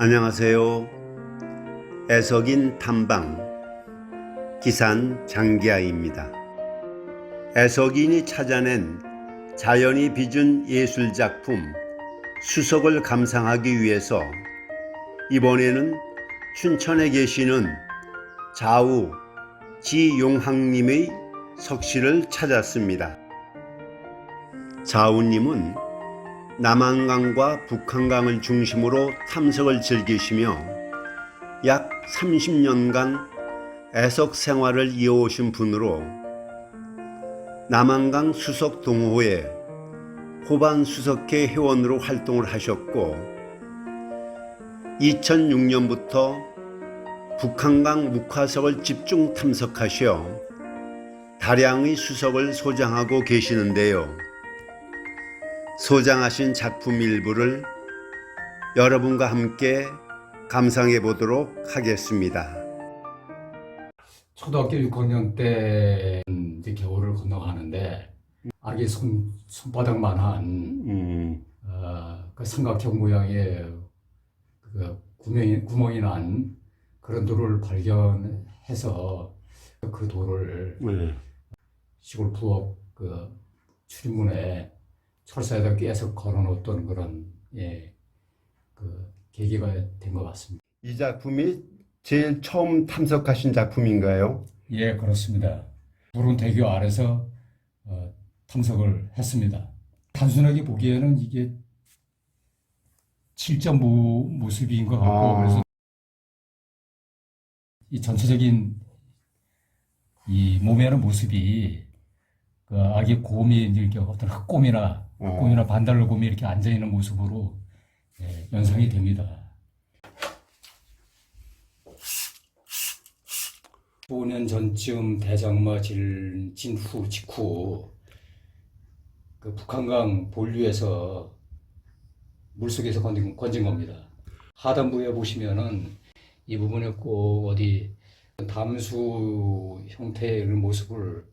안녕하세요. 애석인 탐방 기산 장기하입니다. 애석인이 찾아낸 자연이 빚은 예술 작품 수석을 감상하기 위해서 이번에는 춘천에 계시는 좌우 지용학님의 석실을 찾았습니다. 좌우님은 남한강과 북한강을 중심으로 탐색을 즐기시며 약 30년간 애석 생활을 이어오신 분으로 남한강 수석 동호회 호반 수석회 회원으로 활동을 하셨고 2006년부터 북한강 묵화석을 집중 탐색하시어 다량의 수석을 소장하고 계시는데요. 소장하신 작품 일부를 여러분과 함께 감상해 보도록 하겠습니다. 초등학교 6학년 때 이제 겨울을 건너가는데 아기 손, 손바닥만한 음, 어, 그 삼각형 모양의 그 구멍이, 구멍이 난 그런 돌을 발견해서 그 돌을 네. 시골 부엌 그 출입문에 철사에다 꿰서 걸어놓았던 그런 예, 그 계기가 된 것 같습니다. 이 작품이 제일 처음 탐색하신 작품인가요? 예, 그렇습니다. 푸른 대교 아래서 어, 탐색을 했습니다. 단순하게 보기에는 이게 7점 모, 모습인 것 같고 아. 그래서 이 전체적인 이 몸에 하는 모습이 그 아기 곰이 이렇게 어떤 흑곰이나 어. 흑곰이나 반달곰이 이렇게 앉아 있는 모습으로 예, 연상이 됩니다. 5년 전쯤 대장마 질 진후 직후 그 북한강 본류에서 물속에서 건진, 건진 겁니다. 하단부에 보시면은 이 부분에 꼭 어디 담수 형태의 모습을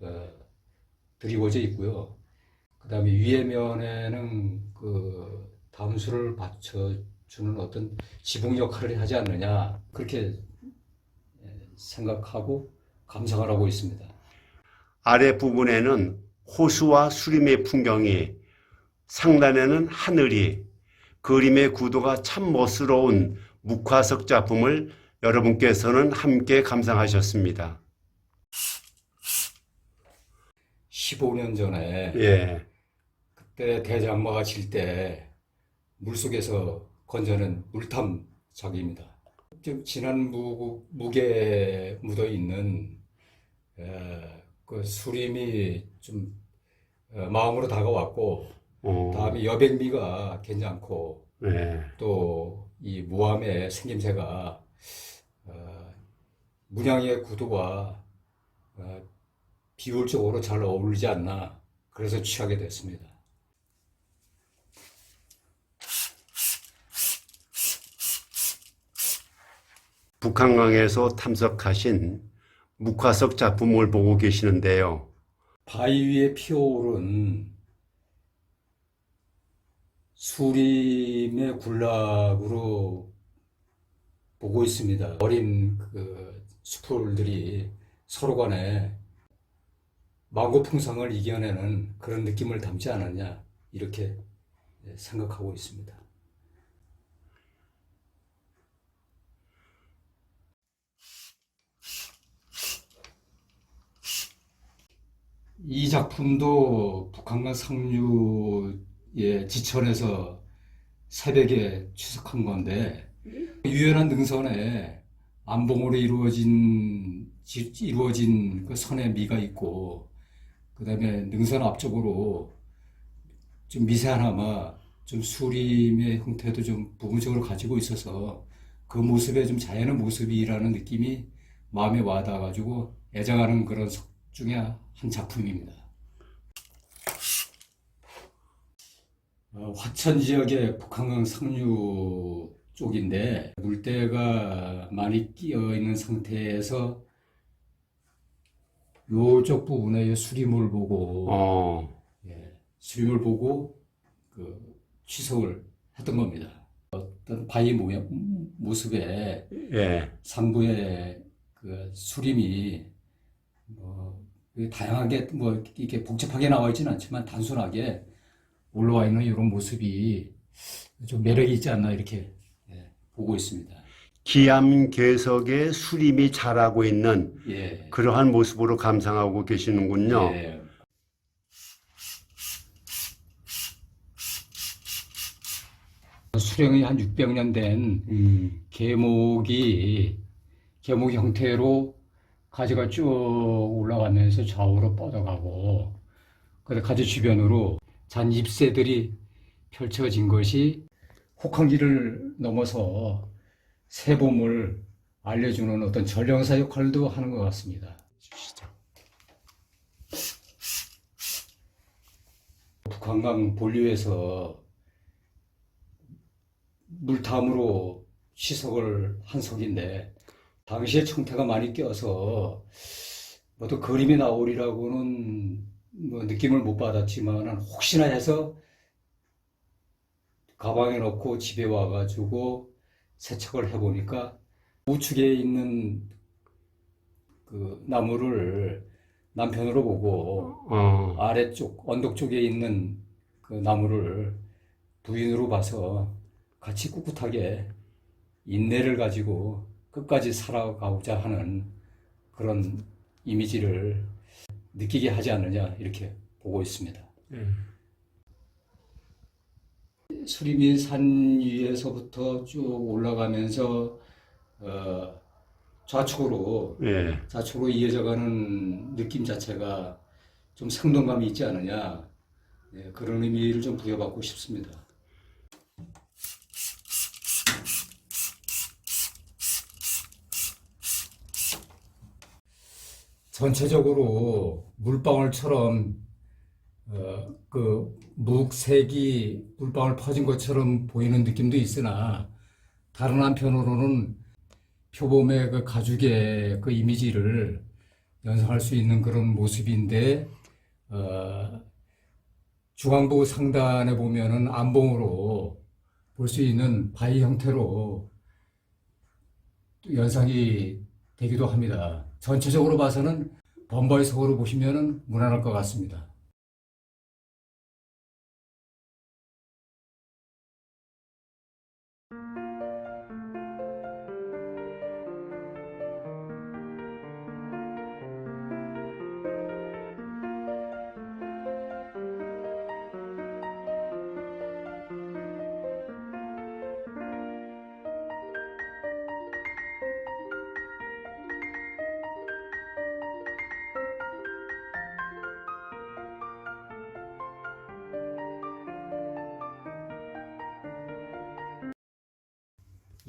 어, 드리워져 있고요. 그 다음에 위에 면에는 그 담수를 받쳐주는 어떤 지붕 역할을 하지 않느냐 그렇게 생각하고 감상을 하고 있습니다. 아래 부분에는 호수와 수림의 풍경이 상단에는 하늘이 그림의 구도가 참 멋스러운 묵화석 작품을 여러분께서는 함께 감상하셨습니다. 15년 전에 예. 그때 대장마가 질 때 물속에서 건져낸 물탐작입니다. 좀 진한 무, 무게 묻어 있는 에, 그 수림이 좀 어, 마음으로 다가왔고 어, 다음에 여백미가 괜찮고 네. 또이 무암의 생김새가 어, 문양의 구도와 어, 비율적으로 잘 어울리지 않나 그래서 취하게 됐습니다. 북한강에서 탐색하신 묵화석 작품을 보고 계시는데요. 바위 위에 피어오른 수림의 군락으로 보고 있습니다. 어린 그 수풀들이 서로 간에 망고풍상을 이겨내는 그런 느낌을 담지 않았냐 이렇게 생각하고 있습니다. 이 작품도 북한강 상류의 지천에서 새벽에 추석한 건데 유연한 능선에 암봉으로 이루어진 지- 이루어진 그 선의 미가 있고 그다음에 능선 앞쪽으로 좀 미세하나마 좀 수림의 형태도 좀 부분적으로 가지고 있어서 그 모습에 좀 자연의 모습이라는 느낌이 마음에 와닿아가지고 애정하는 그런 석 중에 한 작품입니다. 어, 화천 지역의 북한강 상류 쪽인데 물때가 많이 끼어 있는 상태에서 요쪽 부분에 수림을 보고 어, 예, 수림을 보고 그 취석을 했던 겁니다. 어떤 바위 모양, 음, 모습에 예. 상부에 그 수림이 뭐 다양하게 뭐 이렇게 복잡하게 나와 있지는 않지만 단순하게 올라와 있는 이런 모습이 좀 매력이 있지 않나 이렇게 예, 보고 있습니다. 기암 괴석에 수림이 자라고 있는 예. 그러한 모습으로 감상하고 계시는군요. 예. 수령이 한 600년 된 음. 계목이 계목 형태로 가지가 쭉 올라가면서 좌우로 뻗어가고 그 가지 주변으로 잔 잎새들이 펼쳐진 것이 혹한기를 넘어서 새봄을 알려주는 어떤 전령사 역할도 하는 것 같습니다. 북한강 본류에서 물탐으로 시석을 한 석인데 당시에 청태가 많이 껴서 뭐또 그림이 나오리라고는 뭐 느낌을 못 받았지만 혹시나 해서 가방에 넣고 집에 와가지고 세척을 해보니까 우측에 있는 그 나무를 남편으로 보고 어. 아래쪽 언덕 쪽에 있는 그 나무를 부인으로 봐서 같이 꿋꿋하게 인내를 가지고 끝까지 살아가고자 하는 그런 이미지를 느끼게 하지 않느냐 이렇게 보고 있습니다. 예. 수리민 산 위에서부터 쭉 올라가면서 어, 좌측으로 예. 좌측으로 이어져가는 느낌 자체가 좀 생동감이 있지 않느냐 예, 그런 의미를 좀 부여받고 싶습니다. 전체적으로 물방울처럼 어, 그 묵색이 물방울 퍼진 것처럼 보이는 느낌도 있으나 다른 한편으로는 표범의 그 가죽의 그 이미지를 연상할 수 있는 그런 모습인데 어, 중앙부 상단에 보면은 안봉으로 볼 수 있는 바위 형태로 또 연상이 되기도 합니다. 전체적으로 봐서는 범바위 속으로 보시면은 무난할 것 같습니다.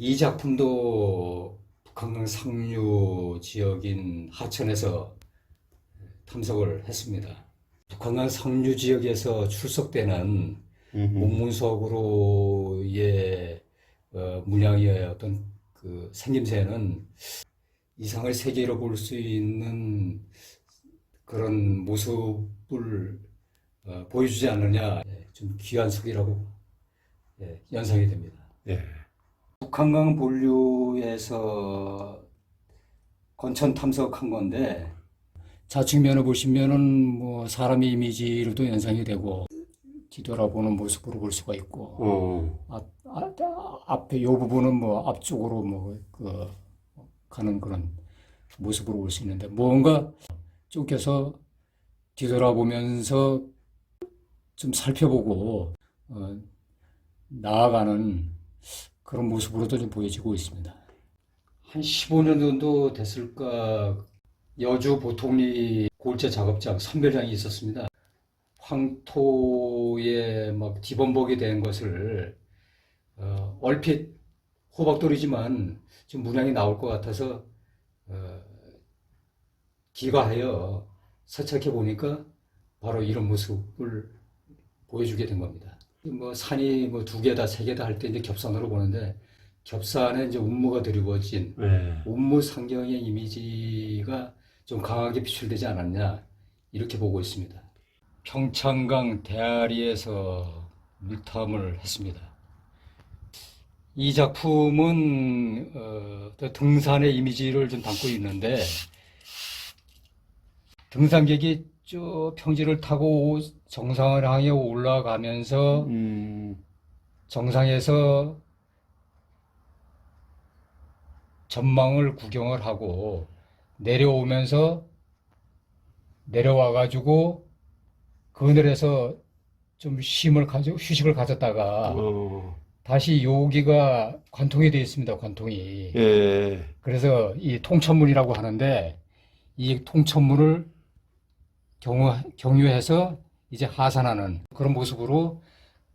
이 작품도 북한강 상류 지역인 하천에서 탐색을 했습니다. 북한강 상류 지역에서 출석되는. 문문석으로의 어, 문양의 어떤 그 생김새는 이상을 세계로 볼 수 있는 그런 모습을 어, 보여주지 않느냐 예, 좀 귀한 석이라고 예, 연상이 됩니다. 예. 북한강 본류에서 건천 탐색한 건데 좌측면을 보시면은 뭐 사람의 이미지로도 연상이 되고 뒤돌아보는 모습으로 볼 수가 있고 어. 앞, 아, 앞에 요 부분은 뭐 앞쪽으로 뭐그 가는 그런 모습으로 볼 수 있는데 뭔가 쫓겨서 뒤돌아보면서 좀 살펴보고 어, 나아가는 그런 모습으로도 좀 보여지고 있습니다. 한 15년 정도 됐을까 여주 보통리 골재 작업장 선별장이 있었습니다. 황토에 막 뒤범벅이 된 것을 어, 얼핏 호박돌이지만 좀 문양이 나올 것 같아서 어, 기가하여 세척해 보니까 바로 이런 모습을 보여주게 된 겁니다. 뭐 산이 뭐 두 개다 세 개다 할 때 이제 겹산으로 보는데 겹산에 이제 운무가 드리워진 예. 운무 상경의 이미지가 좀 강하게 비출되지 않았냐 이렇게 보고 있습니다. 평창강 대아리에서 물탐을 했습니다. 이 작품은 어, 또 등산의 이미지를 좀 담고 있는데 등산객이 쭉 평지를 타고 정상을 향해 올라가면서 음, 정상에서 전망을 구경을 하고 내려오면서 내려와 가지고 그늘에서 좀 쉼을 가져 휴식을 가졌다가 어, 다시 여기가 관통이 되어 있습니다. 관통이. 예, 그래서 이 통천문이라고 하는데 이 통천문을 경유, 경유해서 이제 하산하는 그런 모습으로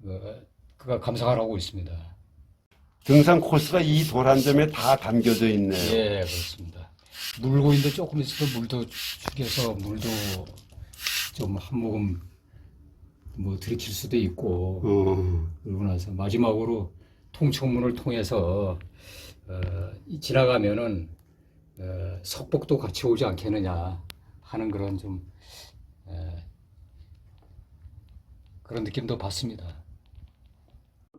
어, 그가 감상을 하고 있습니다. 등산 코스가 이돌한 점에 다 담겨져 있네요. 예, 그렇습니다. 물고인도 조금 있어도 물도 죽여서 물도 좀 한 모금 뭐 들이킬 수도 있고 어, 그러고 나서 마지막으로 통천문을 통해서 어, 이 지나가면은 어, 석복도 같이 오지 않겠느냐 하는 그런 좀 에, 그런 느낌도 받습니다.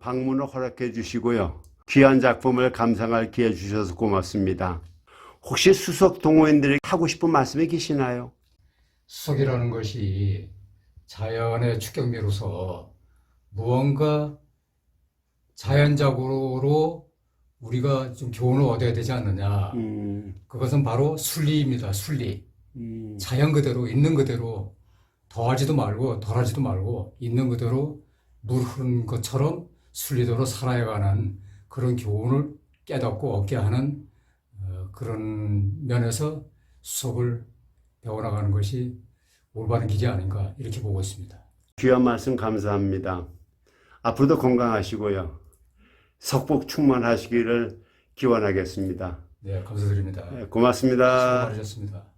방문을 허락해 주시고요. 귀한 작품을 감상할 기회 주셔서 고맙습니다. 혹시 수석 동호인들이 하고 싶은 말씀이 계시나요? 수석이라는 것이 자연의 축경미로서 무언가 자연적으로 우리가 좀 교훈을 얻어야 되지 않느냐. 음, 그것은 바로 순리입니다. 순리. 음, 자연 그대로 있는 그대로 더하지도 말고 덜하지도 말고 있는 그대로 물 흐르는 것처럼 순리대로 살아가는 그런 교훈을 깨닫고 얻게 하는 어, 그런 면에서 수석을 배워나가는 것이 올바른 길이 아닌가 이렇게 보고 있습니다. 귀한 말씀 감사합니다. 앞으로도 건강하시고요. 석복 충만하시기를 기원하겠습니다. 네, 감사드립니다. 네, 고맙습니다. 많으셨습니다.